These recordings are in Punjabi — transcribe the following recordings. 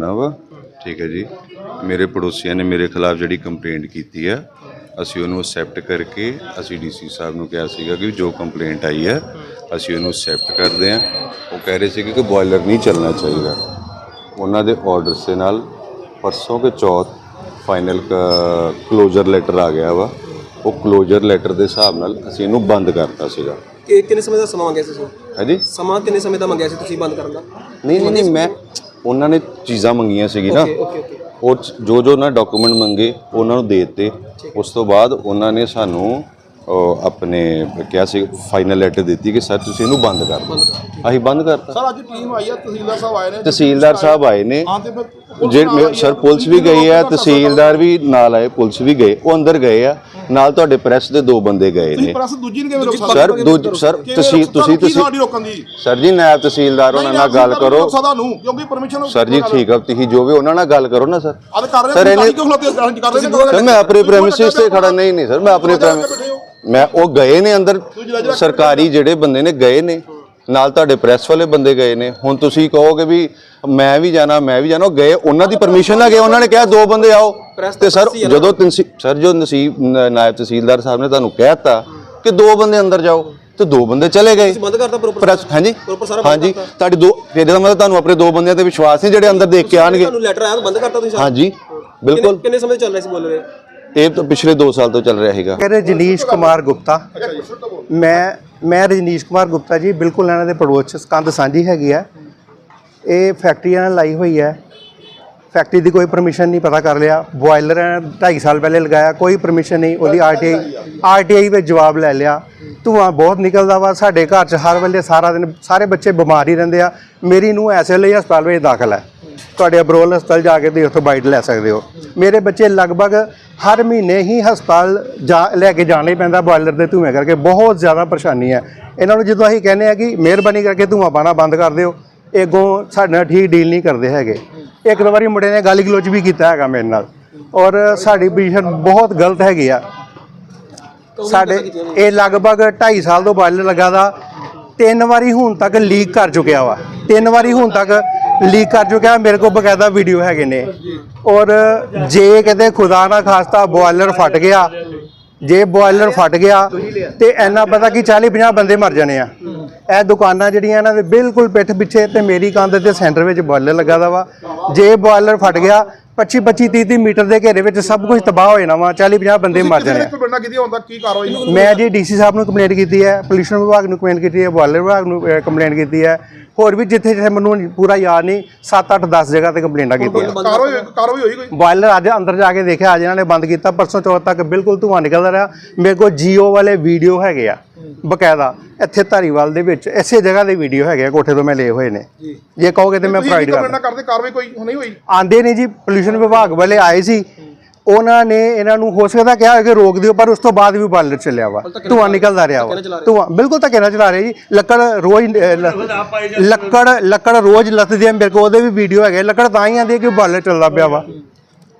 ਨਾ ਵਾ? ਠੀਕ ਹੈ ਜੀ। ਮੇਰੇ ਪੜੋਸੀਆਂ ਨੇ ਮੇਰੇ ਖਿਲਾਫ ਜਿਹੜੀ ਕੰਪਲੇਂਟ ਕੀਤੀ ਹੈ ਅਸੀਂ ਉਹਨੂੰ ਅਸੈਪਟ ਕਰਕੇ ਅਸੀਂ ਡੀਸੀ ਸਾਹਿਬ ਨੂੰ ਕਿਹਾ ਸੀਗਾ ਕਿ ਜੋ ਕੰਪਲੇਂਟ ਆਈ ਹੈ ਅਸੀਂ ਉਹਨੂੰ ਅਸੈਪਟ ਕਰਦੇ ਹਾਂ। ਉਹ ਕਹਿ ਰਹੇ ਸੀਗੇ ਕਿ ਬੋਇਲਰ ਨਹੀਂ ਚੱਲਣਾ ਚਾਹੀਦਾ। ਉਹਨਾਂ ਦੇ ਆਰਡਰਸ ਦੇ ਨਾਲ ਪਰਸੋਂ ਕੇ ਚੌਥ ਫਾਈਨਲ ਕਲੋਜ਼ਰ ਲੈਟਰ ਆ ਗਿਆ ਵਾ। ਉਹ ਕਲੋਜ਼ਰ ਲੈਟਰ ਦੇ ਹਿਸਾਬ ਨਾਲ ਅਸੀਂ ਇਹਨੂੰ ਬੰਦ ਕਰਤਾ ਸੀਗਾ। ਕਿ ਕਿੰਨੇ ਸਮੇਂ ਦਾ ਸਮਾਂ ਮੰਗਿਆ ਸੀ ਤੁਸੀਂ? ਹਾਂਜੀ। ਸਮਾਂ ਕਿੰਨੇ ਸਮੇਂ ਦਾ ਮੰਗਿਆ ਸੀ ਤੁਸੀਂ ਬੰਦ ਕਰਨ ਦਾ? ਨਹੀਂ ਨਹੀਂ ਨਹੀਂ ਮੈਂ ਉਹਨਾਂ ਨੇ ਚੀਜ਼ਾਂ ਮੰਗੀਆਂ ਸੀਗੀ ਨਾ। ਓਕੇ ਓਕੇ ਓਕੇ ਉਹ 'ਚ ਜੋ ਜੋ ਉਹਨਾਂ ਡਾਕੂਮੈਂਟ ਮੰਗੇ ਉਹਨਾਂ ਨੂੰ ਦੇ ਦਿੱਤੇ। ਉਸ ਤੋਂ ਬਾਅਦ ਉਹਨਾਂ ਨੇ ਸਾਨੂੰ ਆਪਣੇ ਕਿਹਾ ਸੀ ਫਾਈਨਲ ਲੈਟਰ ਦਿੱਤੀ ਕਿ ਸਰ ਤੁਸੀਂ ਇਹਨੂੰ ਬੰਦ ਕਰ ਦਿਓ। ਅਸੀਂ ਬੰਦ ਕਰਤਾ। ਸਰ ਅੱਜ ਟੀਮ ਆਈ ਆ ਤਹਿਸੀਲਦਾਰ ਸਾਹਿਬ ਆਏ ਨੇ। ਤਹਿਸੀਲਦਾਰ ਸਾਹਿਬ ਆਏ ਨੇ। ਹਾਂ ਤੇ ਫਿਰ ਜੇ ਮੇ- ਸਰ ਪੁਲਿਸ ਵੀ ਗਈ ਹੈ ਤਹਿਸੀਲਦਾਰ ਵੀ ਨਾਲ ਆਏ ਪੁਲਿਸ ਵੀ ਗਏ ਉਹ ਅੰਦਰ ਗਏ ਆ। ਨਾਲ ਤੁਹਾਡੇ ਪ੍ਰੈਸ ਦੇ ਦੋ ਬੰਦੇ ਗਏ ਨੇ। ਪ੍ਰੈਸ ਦੂਜੀ ਨੂੰ ਕਿਵੇਂ ਰੋਕ ਸਕਦਾ ਸਰ ਦੂਜ ਸਰ ਤੁਸੀਂ ਤੁਸੀਂ ਤੁਸੀਂ ਸਾਡੀ ਰੋਕਣ ਦੀ? ਸਰ ਜੀ ਨਾਇਬ ਤਹਿਸੀਲਦਾਰ ਉਹਨਾਂ ਨਾਲ ਗੱਲ ਕਰੋ। ਸਦਾ ਨੂੰ ਕਿਉਂਕਿ ਪਰਮਿਸ਼ਨ ਸਰ ਜੀ ਠੀਕ ਆ ਤੁਸੀਂ ਜੋ ਵੀ ਉਹਨਾਂ ਨਾਲ ਗੱਲ ਕਰੋ ਨਾ ਸਰ। ਅੱਜ ਕਰ ਰਹੇ ਸਰ, ਇਹਨੇ- ਕਿਉਂ ਖਲੋਤੇ ਕਰ ਰਹੇ ਨੇ ਸਰ ਮੈਂ ਆਪਣੇ ਪ੍ਰੈਮਿਸਿਸ ਤੇ ਖੜਾ ਨਹੀਂ ਨਹੀਂ ਸਰ ਮੈਂ ਆਪਣੇ ਪ੍ਰੈਮਿਸ ਮੈਂ ਉਹ ਗਏ ਨੇ ਅੰਦਰ ਸਰਕਾਰੀ ਜਿਹੜੇ ਬੰਦੇ ਨੇ ਗਏ ਨੇ ਨਾਲ ਤੁਹਾਡੇ ਪ੍ਰੈਸ ਵਾਲੇ ਬੰਦੇ ਗਏ ਨੇ। ਹੁਣ ਤੁਸੀਂ ਕਹੋਗੇ ਵੀ ਮੈਂ ਵੀ ਜਾਣਾ ਮੈਂ ਵੀ ਜਾਣਾ ਉਹ ਗਏ ਉਹਨਾਂ ਦੀ ਪਰਮਿਸ਼ਨ ਨਾਲ ਗਏ ਉਹਨਾਂ ਨੇ ਕਿਹਾ ਦੋ ਬੰਦੇ ਆਓ। ਤੇ ਸਰ ਜਦੋਂ ਸਰ ਜੋ ਨਸੀਬ ਨਾਇਬ ਤਹਿਸੀਲਦਾਰ ਸਾਹਿਬ ਨੇ ਤੁਹਾਨੂੰ ਕਹਿਤਾ ਕਿ ਦੋ ਬੰਦੇ ਅੰਦਰ ਜਾਓ ਤੇ ਦੋ ਬੰਦੇ ਚਲੇ ਗਏ। ਬੰਦ ਕਰਤਾ ਪ੍ਰੋਪਰ ਹਾਂਜੀ? ਹਾਂਜੀ। ਤੁਹਾਡੇ ਦੋ ਫਿਰ ਇਹਦਾ ਮਤਲਬ ਤੁਹਾਨੂੰ ਆਪਣੇ ਦੋ ਬੰਦਿਆਂ ਤੇ ਵਿਸ਼ਵਾਸ ਨਹੀਂ ਜਿਹੜੇ ਅੰਦਰ ਦੇਖ ਕੇ ਆਣਗੇ। ਤੁਹਾਨੂੰ ਲੈਟਰ ਆਇਆ ਤਾਂ ਬੰਦ ਕਰਤਾ ਤੁਸੀਂ? ਹਾਂਜੀ। ਬਿਲਕੁਲ। ਕਿੰਨੇ ਸਮੇਂ ਚੱਲ ਰਿਹਾ ਸੀ ਬੋਲ ਰਹੇ? ਇਹ ਤਾਂ ਪਿਛਲੇ 2 ਸਾਲ ਤੋਂ ਚੱਲ ਰਿਹਾ ਹੈਗਾ। ਮੇਰੇ ਰਜਨੀਸ਼ ਕੁਮਾਰ ਗੁਪਤਾ। ਮੈਂ ਮੈਂ ਰਜਨੀਸ਼ ਕੁਮਾਰ ਗੁਪਤਾ ਜੀ, ਬਿਲਕੁਲ ਇਹਨਾਂ ਦੇ ਪੜੋਸ 'ਚ ਕੰਧ ਸਾਂਝੀ ਹੈਗੀ ਆ। ਇਹ ਫੈਕਟਰੀ ਇਹਨਾਂ ਲਾਈ ਹੋਈ ਹੈ ਫੈਕਟਰੀ ਦੀ ਕੋਈ ਪਰਮਿਸ਼ਨ ਨਹੀਂ ਪਤਾ ਕਰ ਲਿਆ। ਬੋਇਲਰ 2.5 ਸਾਲ ਪਹਿਲੇ ਲਗਾਇਆ, ਕੋਈ ਪਰਮਿਸ਼ਨ ਨਹੀਂ। ਉਹਦੀ ਆਰਟੀਆਈ ਆਰਟੀਆਈ ਵਿੱਚ ਜਵਾਬ ਲੈ ਲਿਆ। ਧੂਆਂ ਬਹੁਤ ਨਿਕਲਦਾ ਵਾ। ਸਾਡੇ ਘਰ 'ਚ ਹਰ ਵੇਲੇ ਸਾਰਾ ਦਿਨ ਸਾਰੇ ਬੱਚੇ ਬਿਮਾਰ ਹੀ ਰਹਿੰਦੇ ਆ। ਮੇਰੀ ਨੂੰ ਐਸੇ ਲਈ ਹਸਪਤਾਲ ਵਿੱਚ ਦਾਖਲ ਹੈ। ਤੁਹਾਡੇ ਅਬਰੋਲ ਹਸਪਤਾਲ ਜਾ ਕੇ ਤੁਸੀਂ ਉੱਥੋਂ ਬਾਈਟ ਲੈ ਸਕਦੇ ਹੋ। ਮੇਰੇ ਬੱਚੇ ਲਗਭਗ ਹਰ ਮਹੀਨੇ ਹੀ ਹਸਪਤਾਲ ਜਾ ਲੈ ਕੇ ਜਾਣਾ ਹੀ ਪੈਂਦਾ ਬੋਇਲਰ ਦੇ ਧੂਏ ਕਰਕੇ, ਬਹੁਤ ਜ਼ਿਆਦਾ ਪਰੇਸ਼ਾਨੀ ਹੈ। ਇਹਨਾਂ ਨੂੰ ਜਦੋਂ ਅਸੀਂ ਕਹਿੰਦੇ ਆ ਕਿ ਮਿਹਰਬਾਨੀ ਕਰਕੇ ਧੂਆਂ ਪਾਣਾ ਬੰਦ ਕਰ ਦਿਓ, ਅੱਗੋਂ ਸਾਡੇ ਨਾਲ ਠੀਕ ਡੀਲ ਨਹੀਂ ਕਰਦੇ ਹੈਗੇ। ਇੱਕ ਦੋ ਵਾਰੀ ਮੁੰਡੇ ਨੇ ਗਾਲੀ ਗਲੋਚ ਵੀ ਕੀਤਾ ਹੈਗਾ ਮੇਰੇ ਨਾਲ। ਔਰ ਸਾਡੀ ਪੋਜੀਸ਼ਨ ਬਹੁਤ ਗਲਤ ਹੈਗੀ ਆ। ਸਾਡੇ ਇਹ ਲਗਭਗ 2.5 ਸਾਲ ਤੋਂ ਬਾਇਲਰ ਲੱਗਾ ਦਾ, ਤਿੰਨ ਵਾਰੀ ਹੁਣ ਤੱਕ ਲੀਕ ਕਰ ਚੁੱਕਿਆ ਵਾ। ਤਿੰਨ ਵਾਰੀ ਹੁਣ ਤੱਕ ਲੀਕ ਕਰ ਚੁੱਕਿਆ ਮੇਰੇ ਕੋਲ ਬਕਾਇਦਾ ਵੀਡੀਓ ਹੈਗੇ ਨੇ। ਔਰ ਜੇ ਕਿਤੇ ਖੁਦਾ ਨਾ ਖਾਸਤਾ ਬੋਇਲਰ ਫਟ ਗਿਆ ਜੇ ਬੋਇਲਰ ਫਟ ਗਿਆ ਤੇ ਇੰਨਾ ਪਤਾ ਕਿ 40 50 ਬੰਦੇ ਮਰ ਜਾਣੇ ਆ। ਇਹ ਦੁਕਾਨਾਂ ਜਿਹੜੀਆਂ ਇਹਨਾਂ ਦੇ ਬਿਲਕੁਲ ਪਿੱਠ ਪਿੱਛੇ ਤੇ ਮੇਰੀ ਕੰਧ ਦੇ ਸੈਂਟਰ ਵਿੱਚ ਬੋਇਲਰ ਲੱਗਾ ਦਾ ਵਾ। ਜੇ ਬੋਇਲਰ ਫਟ ਗਿਆ 25 25 30 30 ਮੀਟਰ ਦੇ ਘੇਰੇ ਵਿੱਚ ਸਭ ਕੁਝ ਤਬਾਹ ਹੋ ਜਾਣਾ ਵਾ 40 50 ਬੰਦੇ ਮਰ ਜਾਣੇ ਮੈਂ ਜੀ ਡੀਸੀ ਸਾਹਿਬ ਨੂੰ ਕੰਪਲੇਂਟ ਕੀਤੀ ਹੈ ਪੋਲਿਊਸ਼ਨ ਵਿਭਾਗ ਨੂੰ ਕੰਪਲੇਂਟ ਕੀਤੀ ਹੈ ਬੋਇਲਰ ਵਿਭਾਗ ਨੂੰ ਕੰਪਲੇਂਟ ਕੀਤੀ ਹੈ। ਹੋਰ ਵੀ ਜਿੱਥੇ ਜਿੱਥੇ ਮੈਨੂੰ ਪੂਰਾ ਯਾਦ ਨਹੀਂ 7 8 10 ਜਗ੍ਹਾ ਤੇ ਕੰਪਲੇਂਟਾਂ ਕੀਤੀਆਂ ਕਾਰਵਾਈ ਕਾਰਵਾਈ ਹੋਈ ਕੋਈ? ਬੋਇਲਰ ਅੱਜ ਅੰਦਰ ਜਾ ਕੇ ਦੇਖਿਆ ਅੱਜ ਇਹਨਾਂ ਨੇ ਬੰਦ ਕੀਤਾ ਪਰਸੋਂ ਚੌਥ ਤੱਕ ਬਿਲਕੁਲ ਧੂੰਆਂ ਨਿਕਲਦਾ ਰਿਹਾ। ਮੇਰੇ ਕੋਲ ਜੀਓ ਵਾਲੇ ਵੀਡੀਓ ਹੈਗੇ ਆ ਬਕਾਇਦਾ। ਇੱਥੇ ਧਾਰੀਵਾਲ ਦੇ ਵਿੱਚ ਇਸੇ ਜਗ੍ਹਾ ਦੇ ਵੀਡੀਓ ਹੈਗੇ ਆ ਕੋਠੇ ਤੋਂ ਮੈਂ ਲਏ ਹੋਏ ਨੇ। ਜੇ। ਕਹੋਗੇ ਤੇ ਮੈਂ ਪ੍ਰੋਵਾਈਡ ਕਰ ਕਰਦੇ ਕਾਰਵਾਈ ਕੋਈ ਨਹੀਂ ਹੋਈ? ਆਂਦੇ ਨਹੀਂ ਜੀ ਪੋਲਿਊਸ਼ਨ ਵਿਭਾਗ ਵਾਲੇ ਆਏ ਸੀ ਉਹਨਾਂ ਨੇ ਇਹਨਾਂ ਨੂੰ ਹੋ ਸਕਦਾ ਕਿਹਾ ਕਿ ਰੋਕ ਦਿਓ ਪਰ ਉਸ ਤੋਂ ਬਾਅਦ ਵੀ ਬਾਲਰ ਚੱਲਿਆ ਵਾ। ਧੂੰਆਂ ਨਿਕਲਦਾ ਰਿਹਾ ਵਾ। ਧੂੰਆਂ ਬਿਲਕੁਲ ਧੱਕੇ ਨਾਲ ਚਲਾ ਰਹੇ ਜੀ। ਲੱਕੜ ਰੋਜ਼ ਲੱਕੜ ਲੱਕੜ ਰੋਜ਼ ਲੱਥਦੀ ਹੈ ਮੇਰੇ ਕੋਲ ਉਹਦੇ ਵੀ ਵੀਡੀਓ ਹੈਗੇ। ਲੱਕੜ ਤਾਂ ਹੀ ਆਂਦੀ ਹੈ ਕਿ ਬਾਲਰ ਚੱਲਦਾ ਪਿਆ ਵਾ।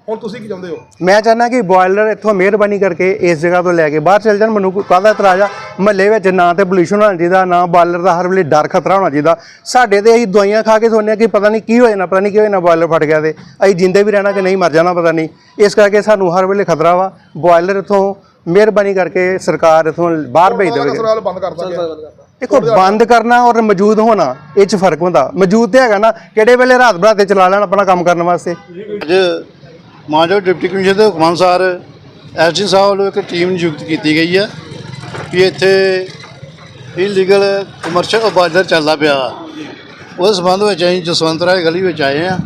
ਹੁਣ ਤੁਸੀਂ ਕੀ ਚਾਹੁੰਦੇ ਹੋ? ਮੈਂ ਚਾਹੁੰਦਾ ਕਿ ਬੋਇਲਰ ਇੱਥੋਂ ਮਿਹਰਬਾਨੀ ਕਰਕੇ ਇਸ ਜਗ੍ਹਾ ਤੋਂ ਲੈ ਕੇ ਬਾਹਰ ਚੱਲ ਜਾਣ। ਮੈਨੂੰ ਕਾਹਦਾ ਇਤਰਾਜ਼ ਆ? ਮਹੱਲੇ ਵਿੱਚ ਨਾ ਤੇ ਪੋਲੂਸ਼ਨ ਹੋਣਾ ਚਾਹੀਦਾ ਨਾ ਬਾਇਲਰ ਦਾ ਹਰ ਵੇਲੇ ਡਰ ਖਤਰਾ ਹੋਣਾ ਚਾਹੀਦਾ। ਸਾਡੇ ਤੇ ਅਸੀਂ ਦਵਾਈਆਂ ਖਾ ਕੇ ਹਾਂ ਕਿ ਪਤਾ ਨਹੀਂ ਕੀ ਹੋ ਜਾਣਾ ਪਤਾ ਨਹੀਂ ਕੀ ਹੋ ਜਾਣਾ ਬਾਇਲਰ ਫਟ ਗਿਆ ਤੇ। ਅਸੀਂ ਜਿੰਦੇ ਵੀ ਰਹਿਣਾ ਕਿ ਨਹੀਂ ਮਰ ਜਾਣਾ ਪਤਾ ਨਹੀਂ। ਇਸ ਕਰਕੇ ਸਾਨੂੰ ਹਰ ਵੇਲੇ ਖਤਰਾ ਵਾ। ਬੋਇਲਰ ਇੱਥੋਂ ਮਿਹਰਬਾਨੀ ਕਰਕੇ ਸਰਕਾਰ ਇੱਥੋਂ ਬਾਹਰ ਭੇਜ ਦੇਵੇ। ਸਵਾਲ ਬੰਦ ਦੇਖੋ ਬੰਦ ਕਰਨਾ ਔਰ ਮੌਜੂਦ ਹੋਣਾ ਇਹ ਚ ਫ਼ਰਕ ਹੁੰਦਾ। ਮੌਜੂਦ ਤੇ ਹੈਗਾ ਨਾ ਕਿਹੜੇ ਵੇਲੇ ਰਾਤ ਬਰਾਤੇ ਚਲਾ ਲੈਣ ਆਪਣਾ ਕੰਮ ਕਰਨ ਵਾਸਤੇ? ਅੱਜ ਮਾਨਯੋਗ ਡਿਪਟੀ ਕਮਿਸ਼ਨਰ ਦੇ ਹੁਕਮ ਅਨੁਸਾਰ ਐਸਡੀ ਸਾਹਿਬ ਵੱਲੋਂ ਇੱਕ ਟੀਮ ਨਿਯੁਕਤ ਕੀਤੀ ਗਈ ਹੈ ਕਿ ਇੱਥੇ ਇਲੀਗਲ ਕਮਰਸ਼ੀਅਲ ਬਾਜ਼ਾਰ ਚੱਲਦਾ ਪਿਆ ਉਸ ਸੰਬੰਧ ਵਿੱਚ ਅਸੀਂ ਜਸਵੰਤ ਰਾਏ ਗਲੀ ਵਿੱਚ ਆਏ ਆ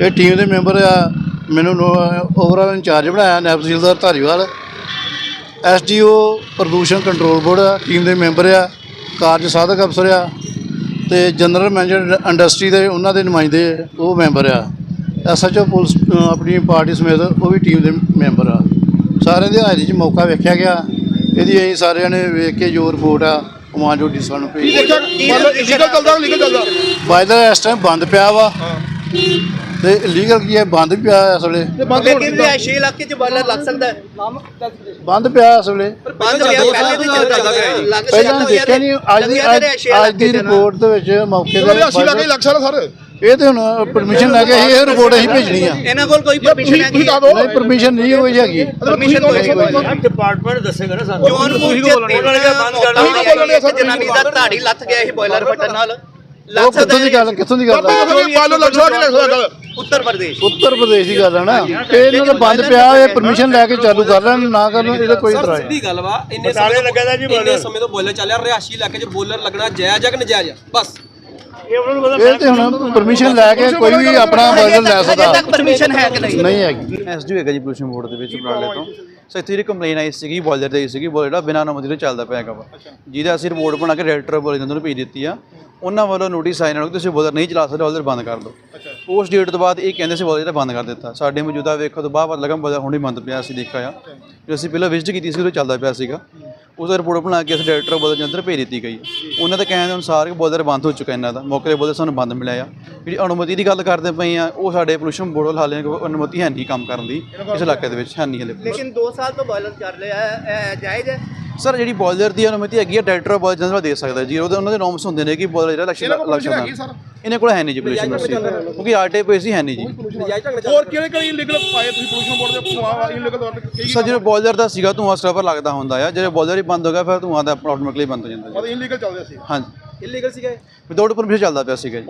ਇਹ ਟੀਮ ਦੇ ਮੈਂਬਰ ਆ, ਮੈਨੂੰ ਓਵਰਆਲ ਇੰਚਾਰਜ ਬਣਾਇਆ ਨਾਇਬ ਤਹਿਸੀਲਦਾਰ ਧਾਰੀਵਾਲ। ਐਸਡੀਓ ਪ੍ਰਦੂਸ਼ਣ ਕੰਟਰੋਲ ਬੋਰਡ ਆ, ਟੀਮ ਦੇ ਮੈਂਬਰ ਆ, ਕਾਰਜ ਸਾਧਕ ਅਫਸਰ ਆ ਤੇ ਜਨਰਲ ਮੈਨੇਜਰ ਇੰਡਸਟਰੀ ਦੇ ਉਹਨਾਂ ਦੇ ਨੁਮਾਇੰਦੇ ਉਹ ਮੈਂਬਰ ਆ। ਐਸਐਚਓ ਪੁਲਿਸ ਆਪਣੀ ਪਾਰਟੀ ਸਮੇਤ ਉਹ ਵੀ ਟੀਮ ਦੇ ਮੈਂਬਰ ਆ। ਸਾਰਿਆਂ ਦੇ ਹਾਜ਼ਰੀ 'ਚ ਮੌਕਾ ਵੇਖਿਆ ਗਿਆ। ਇਹਦੀ ਅਸੀਂ ਸਾਰਿਆਂ ਨੇ ਵੇਖ ਕੇ ਜੋ ਰਿਪੋਰਟ ਆ ਕਮਾਂਡੋ ਡੀ ਸਾਨੂੰ ਭੇਜੀ ਦੇਖਿਆ? ਮਤਲਬ ਚੱਲਦਾ ਲੀਗਲ ਚੱਲਦਾ। ਬਾਇਦਰ ਇਸ ਟਾਈਮ ਬੰਦ ਪਿਆ ਵਾ। ਤੇ ਲੀਗਲ ਕੀ ਹੈ? ਬੰਦ ਪਿਆ ਇਸ ਵੇਲੇ। ਲੇਕਿਨ ਰਿਹਾਇਸ਼ੀ ਇਲਾਕੇ 'ਚ ਬਾਇਲਰ ਲੱਗ ਸਕਦਾ ਹੈ। ਬੰਦ ਪਿਆ ਇਸ ਵੇਲੇ। ਬੰਦ ਰਿਹਾ ਪਹਿਲੇ ਵੀ ਚੱਲਦਾ ਹੈ ਲੱਗ ਪਹਿਲਾਂ ਦੇਖਿਆ ਨਹੀਂ ਅੱਜ ਦੀ ਅੱਜ- ਦੀ ਰਿਪੋਰਟ ਦੇ ਵਿੱਚ ਮੌਕੇ ਤੇ ਅਸੀਂ ਲੱਗੇ ਲੱਗ ਸਕਦਾ ਸਰ। ਇਹ ਤੇ ਹੁਣ ਪਰਮਿਸ਼ਨ ਲੈ ਕੇ ਅਸੀਂ ਇਹ ਰਿਪੋਰਟ ਅਸੀਂ ਭੇਜਣੀ ਆ। ਇਹਨਾਂ ਕੋਲ ਕੋਈ ਪਰਮਿਸ਼ਨ ਹੈ ਤੁਸੀਂ ਦੱਸ ਨਹੀਂ ਪਰਮਿਸ਼ਨ ਨਹੀਂ ਹੋਈ ਹੈਗੀ। ਪਰਮਿਸ਼ਨ ਕੋਈ ਡਿਪਾਰਟਮੈਂਟ ਦੱਸੇਗਾ ਨਾ ਸਾਨੂੰ। ਜੋਨ ਤੁਸੀਂ ਪੁਰ ਬੋਲਣੇ ਨੇ ਬੰਦ ਕਰ ਸਰ, ਜਨਾਨੀ ਦਾ ਧਾੜੀ ਲੱਥ ਗਿਆ ਇਹ ਬੋਇਲਰ ਫਟਣ ਨਾਲ। ਉਹ ਕਿੱਥੋਂ ਦੀ ਗੱਲ ਕਿੱਥੋਂ ਦੀ ਗੱਲ ਉੱਤਰ ਪ੍ਰਦੇਸ਼। ਉੱਤਰ ਪ੍ਰਦੇਸ਼ ਦੀ ਗੱਲ ਹੈ ਨਾ। ਤੇ ਇਹਨਾਂ ਦਾ ਬੰਦ ਪਿਆ ਇਹ ਪਰਮਿਸ਼ਨ ਲੈ ਕੇ ਚਾਲੂ ਕਰ ਲੈਣ ਨਾ ਕਰਨ ਇਹਦਾ ਕੋਈ ਇਤਰਾਜ਼ ਨਹੀਂ ਸਿੱਧੀ ਗੱਲ ਵਾ ਇੰਨੇ ਦਾ। ਸਮੇਂ ਤੋਂ ਬੋਲਰ ਚੱਲਿਆ ਰਿਹਾਸ਼ੀ ਇਲਾਕੇ 'ਚ ਬੋਲਰ ਲੱਗਣਾ ਜਾਇਜ਼ ਕਿ ਨਜਾਇਜ਼ ਬਸ। ਇਹ ਉਹਨਾਂ ਨੂੰ ਪਤਾ ਇਹ ਤੇ ਹੁਣ ਪਰਮਿਸ਼ਨ ਲੈ ਕੇ ਕੋਈ ਵੀ ਆਪਣਾ ਬਦਲ ਲੈ ਸਕਦਾ। ਤੱਕ ਪਰਮਿਸ਼ਨ ਹੈ ਕਿ ਨਹੀਂ? ਨਹੀਂ ਹੈਗੀ। ਐਸਡੀ ਹੋਏਗਾ ਜੀ ਪੋਲੂਸ਼ਨ ਬੋਰਡ ਦੇ ਵਿੱਚ ਬਰਾਲੇ ਤੋਂ। ਸੋ ਇੱਥੇ ਜਿਹੜੀ ਕੰਪਲੇਨ ਆਈ ਸੀਗੀ ਬੋਇਲਰ ਦੀ ਸੀਗੀ ਬੋਇਲਰ ਜਿਹੜਾ ਬਿਨਾਂ ਅਨੁਮਤੀ ਤੋਂ ਚੱਲਦਾ ਪਿਆ ਹੈਗਾ ਵਾ। ਜਿਹਦਾ ਅਸੀਂ ਰਿਪੋਰਟ ਬਣਾ ਕੇ ਡਾਇਰੈਕਟਰ ਬੋਇਲਰ ਨੂੰ ਭੇਜ ਦਿੱਤੀ ਆ। ਉਹਨਾਂ ਵੱਲੋਂ ਨੋਟਿਸ ਆਇਆ ਨਾਲ ਕਿ ਤੁਸੀਂ ਬੋਇਲਰ ਨਹੀਂ ਚਲਾ ਸਕਦੇ ਬੋਇਲਰ ਬੰਦ ਕਰ ਦਿਓ। ਉਸ ਡੇਟ ਤੋਂ ਬਾਅਦ ਇਹ ਕਹਿੰਦੇ ਸੀ ਬੋਇਲਰ ਬੰਦ ਕਰ ਦਿੱਤਾ। ਸਾਡੇ ਮੌਜੂਦਾ ਵੇਖੋ ਤੋਂ ਬਾਅਦ ਪਤਾ ਲੱਗਾ ਬੋਇਲਰ ਹੁਣੇ ਬੰਦ ਪਿਆ ਅਸੀਂ ਦੇਖਿਆ ਆ। ਜੋ ਅਸੀਂ ਪਹਿਲਾਂ ਵਿਜ਼ਿਟ ਕੀਤੀ ਸੀ ਉਹ ਚੱਲਦਾ ਪਿਆ ਸੀਗਾ। ਉਸ ਦਾ ਰਿਪੋਰਟ ਬਣਾ ਕੇ ਅਸੀਂ ਡਾਇਰੈਕਟਰ ਦੇ ਅੰਦਰ ਭੇਜ ਦਿੱਤੀ ਗਈ। ਉਹਨਾਂ ਦੇ ਕਹਿਣ ਦੇ ਅਨੁਸਾਰ ਕਿ ਬੋਇਲਰ ਬੰਦ ਹੋ ਚੁੱਕਾ ਇਹਨਾਂ ਦਾ। ਮੌਕੇ ਤੇ ਬੋਇਲਰ ਸਾਨੂੰ ਬੰਦ ਮਿਲਿਆ ਆ। ਜਿਹੜੀ ਅਨੁਮਤੀ ਦੀ ਗੱਲ ਕਰਦੇ ਪਏ ਆ ਉਹ ਸਾਡੇ ਪੋਲੂਸ਼ਨ ਬੋਰਡ ਵੱਲ ਹਾਲੇ ਅਨੁਮਤੀ ਹੈ ਨਹੀਂ ਕੰਮ ਕਰਨ ਦੀ। ਇਸ ਇਲਾਕੇ ਦੇ ਵਿੱਚ ਹੈ ਨਹੀਂ ਹਲੇ ਲੇਕਿਨ 2 ਸਾਲ ਤੋਂ ਬੋਇਲਰ ਚੱਲ ਰਿਹਾ ਹੈ ਇਹ ਜਾਇਜ਼ ਹੈ? ਸਰ ਜਿਹੜੀ ਬੋਇਲਰ ਦੀ ਅਨੁਮਤੀ ਹੈਗੀ ਆ ਡਾਇਰੈਕਟਰ ਬੋਇਲਰ ਜਨਰਲ ਦੇ ਸਕਦਾ ਜੀ ਉਹਦੇ ਉਹਨਾਂ ਦੇ ਨੋਰਮਸ ਹੁੰਦੇ ਨੇ ਕਿ ਬੋਇਲਰ ਜਿਹੜਾ ਲਕਸ਼ਣ ਲਕਸ਼ਣ ਇਹਨਾਂ ਕੋਲ ਹੈ ਨਹੀਂ ਜੀ ਪੋਲੂਸ਼ਨ ਯੂਨੀਵਰਸਿਟੀ ਕਿਉਂਕਿ ਆਰਟੀਆਈ ਪੇਸੀ ਹੈ ਨਹੀਂ ਜੀ। ਹੋਰ ਕਿਹੜੇ ਕਿਹੜੇ ਇਲੀਗਲ ਪਾਏ ਤੁਸੀਂ ਪੋਲੂਸ਼ਨ ਬੋਰਡ ਦੇ ਧੂਆ ਇਲੀਗਲ ਤੌਰ ਤੇ ਕਈ ਸਰ ਜਿਹੜਾ ਬੋਇਲਰ ਦਾ ਸੀਗਾ ਧੂਆਂ ਸਕਰਬਰ ਲੱਗਦਾ ਹੁੰਦਾ ਆ। ਜਿਹੜੇ ਬੋਇਲਰ ਹੀ ਬੰਦ ਹੋ ਗਿਆ ਫਿਰ ਧੂਆਂ ਦਾ ਆਟੋਮੈਟਿਕਲੀ ਬੰਦ ਹੋ ਜਾਂਦਾ ਜੀ। ਇਲੀਗਲ ਚੱਲਦੇ ਸੀ। ਹਾਂਜੀ। ਇਲੀਗਲ ਸੀਗਾ ਇਹ? ਵਿਦਆਊਟ ਪਰਮਿਸ਼ਨ ਚੱਲਦਾ ਪਿਆ ਸੀਗਾ ਜੀ।